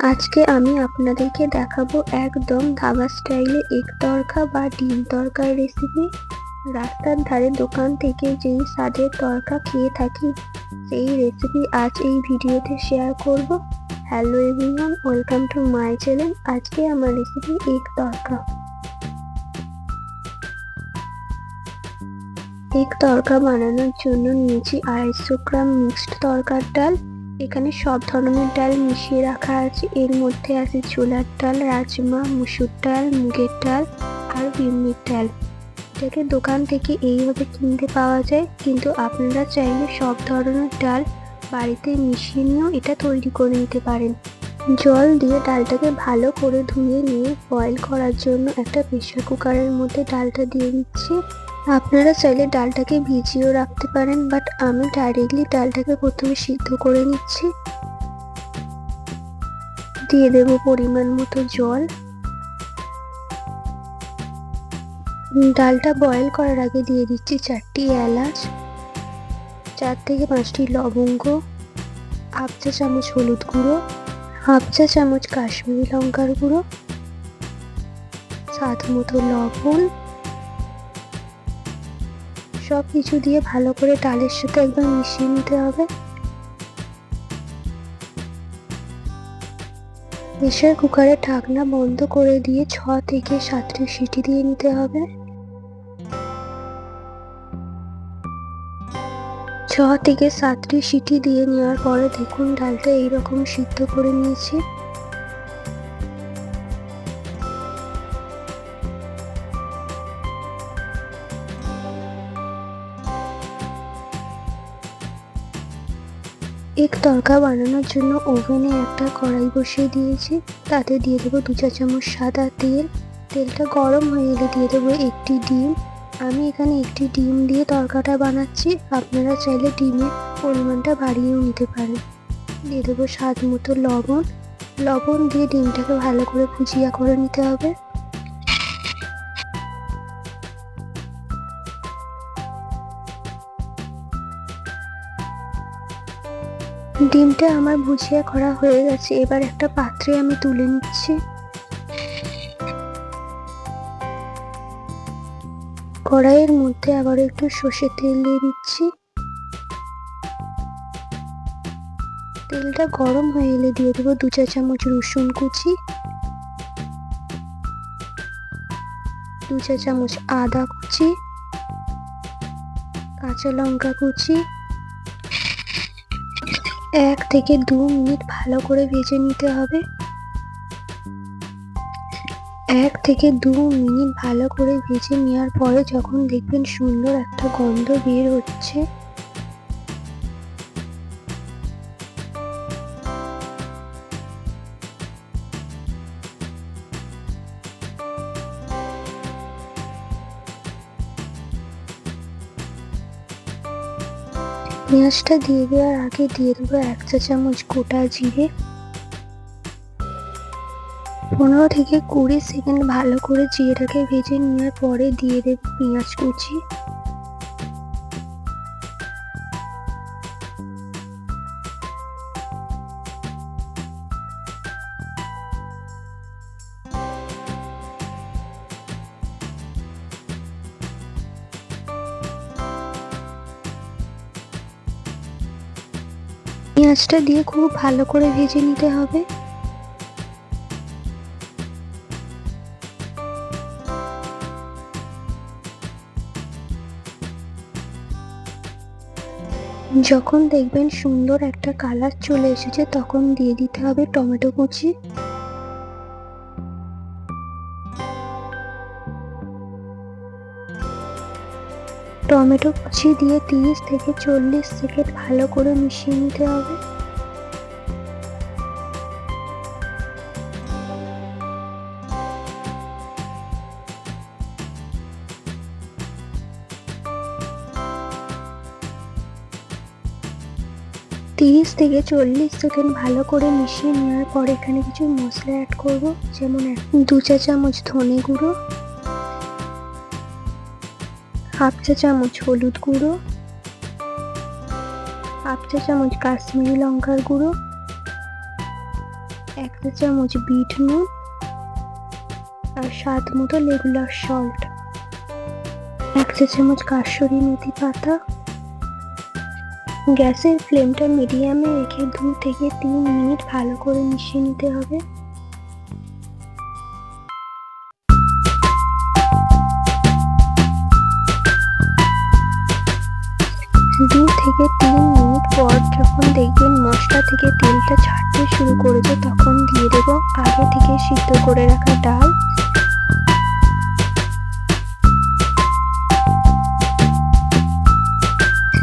আজকে আমি আপনাদেরকে দেখাবো একদম ধাবা স্টাইলে এক তরকা বা ডিম তরকার রেসিপি রাস্তার ধারে দোকান থেকে যেই স্বাদের তরকা খেয়ে থাকি, সেই রেসিপি আজ এই ভিডিওতে শেয়ার করব। Hello everyone welcome to my channel আজকে আমার recipe egg tarka. Egg tarka বানানোর জন্য নিয়েছি আড়াইশো গ্রাম মিক্সড তরকার ডাল। এখানে সব ধরনের ডাল মিশিয়ে রাখা আছে। এর মধ্যে আছে ছোলার ডাল, রাজমা, মুসুর ডাল, মুগের ডাল আর বিউলির ডাল। এটাকে দোকান থেকে এইভাবে কিনতে পাওয়া যায়, কিন্তু আপনারা চাইলে সব ধরনের ডাল বাড়িতে মিশিয়ে নিয়েও এটা তৈরি করে নিতে পারেন। জল দিয়ে ডালটাকে ভালো করে ধুয়ে নিয়ে বয়েল করার জন্য একটা প্রেশার কুকারের মধ্যে ডালটা দিয়ে দিচ্ছি। আপনারা চাইলে ডালটাকে ভিজিয়েও রাখতে পারেন বাট আমি ডাইরেক্টলি ডালটাকে প্রথমে সিদ্ধ করে নিচ্ছি। দিয়ে দেব পরিমাণ মতো জল। ডালটা বয়েল করার আগে দিয়ে দিচ্ছি চারটি এলাচ, চার থেকে পাঁচটি লবঙ্গ, হাফ চা চামচ হলুদ গুঁড়ো, হাফ চা চামচ কাশ্মীরি লঙ্কার গুঁড়ো, স্বাদ মতো লবণ সব কিছু দিয়ে ভালো করে ডালের সাথে একদম মিশিয়ে নিতে হবে। প্রেশার কুকারের ঢাকনা বন্ধ করে দিয়ে ছ থেকে সাতটি সিটি দিয়ে নিতে হবে। ছ থেকে সাতটি সিটি দিয়ে নেওয়ার পরে দেখুন ডালটা এইরকম সিদ্ধ করে নিয়েছি। এক তরকা বানানোর জন্য ওভেনে একটা কড়াই বসিয়ে দিয়েছি। তাতে দিয়ে দেবো দু চা চামচ সাদা তেল। তেলটা গরম হয়ে এলে দিয়ে দেবো একটি ডিম। আমি এখানে একটি ডিম দিয়ে তরকাটা বানাচ্ছি। আপনারা চাইলে ডিমের পরিমাণটা বাড়িয়েও নিতে পারেন। দিয়ে দেবো স্বাদ মতো লবণ। লবণ দিয়ে ডিমটাকে ভালো করে ভুজিয়া করে নিতে হবে। ডিমটা আমার ভুজিয়া করা হয়ে গেছে। এবার একটা পাত্রে আমি তুলে নিচ্ছি। কড়াইয়ের মধ্যে আবার একটু সর্ষে তেল দিয়ে দিচ্ছি। তেলটা গরম হয়ে এলে দিয়ে দেবো দু চা চামচ রসুন কুচি। দু চা চামচ আদা কুচি। কাঁচা লঙ্কা কুচি। এক থেকে দু মিনিট ভালো করে ভেজে নিতে হবে। এক থেকে দু মিনিট ভালো করে ভেজে নেওয়ার পরে যখন দেখবেন সুন্দর একটা গন্ধ বের হচ্ছে পেঁয়াজটা দিয়ে দেওয়ার আগে দিয়ে দেবো এক চা চামচ গোটা জিরে। পনেরো থেকে কুড়ি সেকেন্ড ভালো করে জিরেটাকে ভেজে নেওয়ার পরে দিয়ে দেবো পেঁয়াজ কুচি। পেঁয়াজটা দিয়ে খুব ভালো করে ভেজে নিতে হবে। যখন দেখবেন সুন্দর একটা কালার চলে এসেছে, তখন দিয়ে দিতে হবে টমেটো কুচি। টমেটো কুচি দিয়ে তিরিশ থেকে চল্লিশ সেকেন্ড ভালো করে মিশিয়ে নিতে হবে। তিরিশ থেকে চল্লিশ সেকেন্ড ভালো করে মিশিয়ে নেওয়ার পর এখানে কিছু মশলা অ্যাড করব, যেমন দু চা চামচ ধনে গুঁড়ো হাফ চা চামচ হলুদ গুঁড়ো, হাফ চা চামচ কাশ্মীরি লঙ্কার গুঁড়ো, এক চা চামচ বিট নুন আর স্বাদ মতো রেগুলার সল্ট, এক চা চামচ কাসুরি মেথি পাতা। গ্যাসের ফ্লেমটা মিডিয়ামে রেখে দু থেকে তিন মিনিট ভালো করে মিশিয়ে নিতে হবে। থেকে তিন মিনিট পর যখন দেখবেন মশলা থেকে তেলটা ছাড়তে শুরু করেছে, তখন দিয়ে দেব আগে থেকে সিদ্ধ করে রাখা ডাল।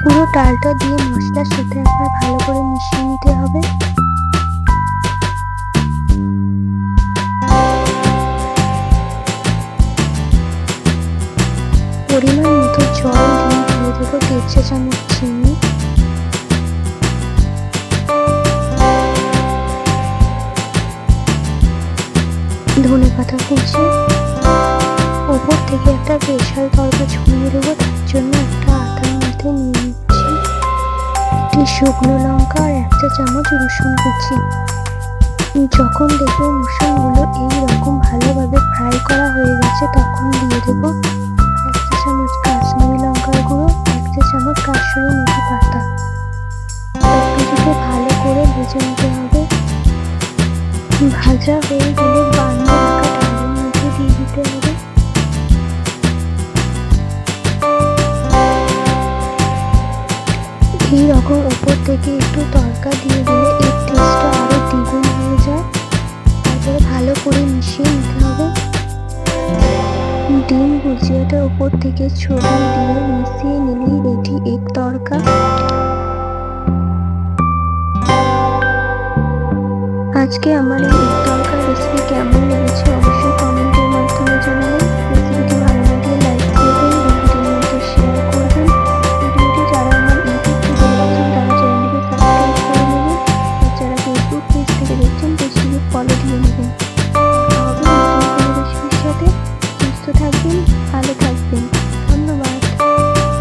পুরো ডালটা দিয়ে মশলার সাথে একবার ভালো করে মিশিয়ে নিতে হবে। পরিমাণ মতো জল দিয়ে দিয়ে দেবো দেড় চামচ চিনি। ধনে পাতা কুচি ওপর থেকে একটা স্পেশাল তরকা ছড়িয়ে দেবো, তার জন্য একটা আটার মধ্যে নিয়ে নিচ্ছি। একটি শুকনো লঙ্কা আর এক চা চামচ রসুন কুচি। যখন দেখব রসুনগুলো এইরকম ভালোভাবে ফ্রাই করা হয়ে গেছে, তখন দিয়ে দেবো একটা চামচ কাশ্মীরি লঙ্কার গুঁড়ো, একটা চামচ কাশ্মীরি মেথি পাতা। ভালো ভাজা হয়ে গেলে বানিয়ে রাখা দিয়ে দিতে হবে। এই রকম উপর থেকে একটু তড়কা দিয়ে দিলে এর টেস্টটা আরও দ্বিগুণ হয়ে যায়। তারপরে ভালো করে মিশিয়ে নিতে হবে। ডিম ভুজিয়াটা উপর থেকে ছড়িয়ে দিয়ে মিশিয়ে নিলেই রেডি এগ আজকে আমার এই এগ তড়কার রেসিপি কেমন লেগেছে